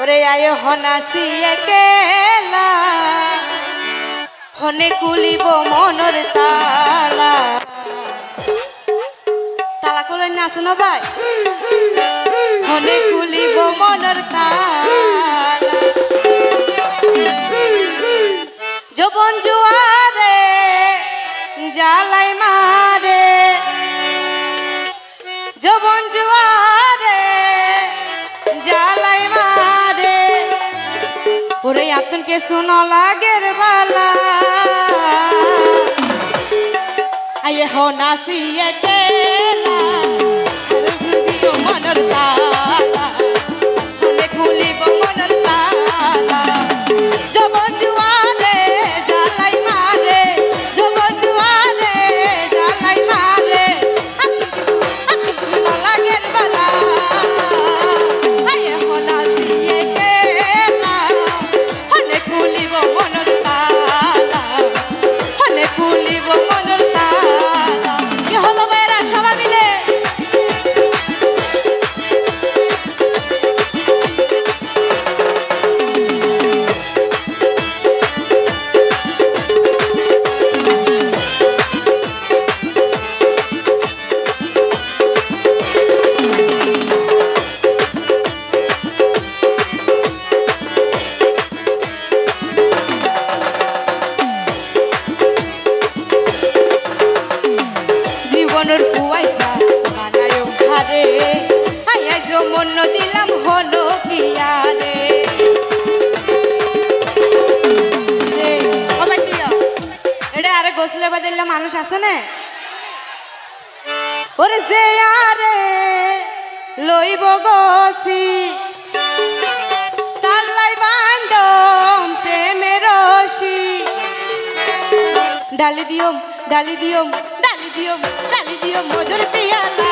ওরে আয় হনাসি একেলা। হনে কুলিব মনর তালা। তালা খুলে না আছে ভাই। হনে কুলিব মনর তালা। যবন জুয়ারে জালাই মারে ওরে আতনকে শুনো লাগের বালা আয়ে হো নাসিয়ে কেলা দিও মনর তালা জীবনের ফুয়াইছা বানায় ঘারে আয়া মন্য দিলাম হলো দিও। আরে গোসলে বাদিলে মানুষ আছে না? ওরে যে আরে লইব গসি তাল্লাই বান্ধম প্রেমের রশি। ডালি দিওম ডালি দিওম ডালি দিওম দিওম মধুর পিয়ালা।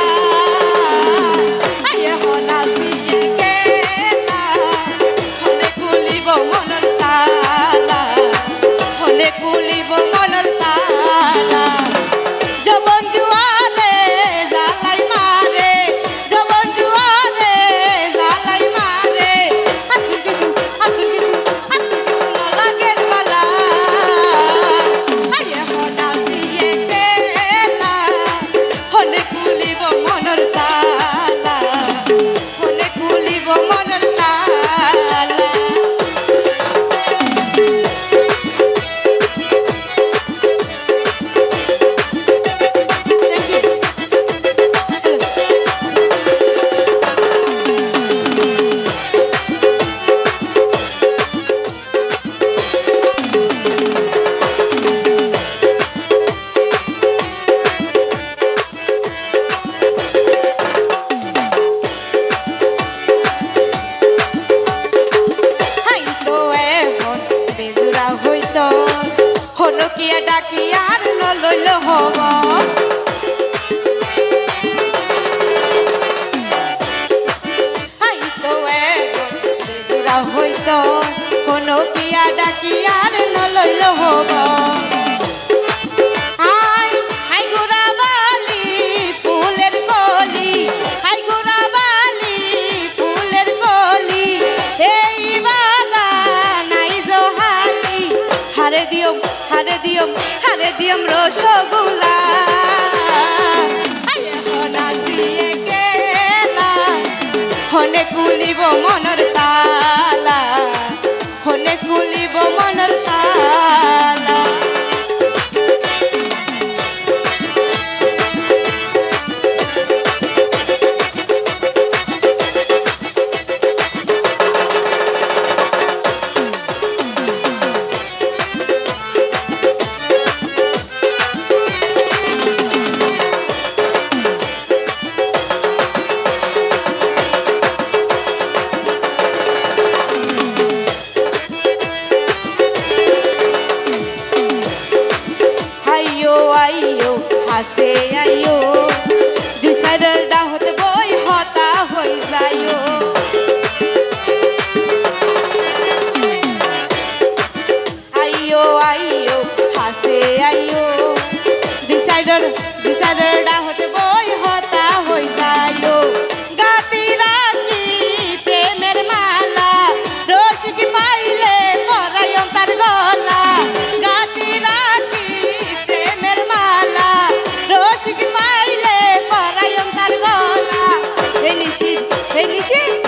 হলো কিয়া ডাকি আর নলইল হব হইতো। কোনো কিয়া ডাকি আর নলইল হব হারে দিয়ম হারে দিয়ম হারে দিয়ম রসগোল্লা হনে কুলিব মনর তালা। কাছে আইও। দুই সাইডের ডাহত বই হতা হই যাইও। আইও আইও কাছে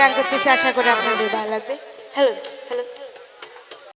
গান করতেছি আশা করি আপনাদের ভালো লাগবে। Hello hello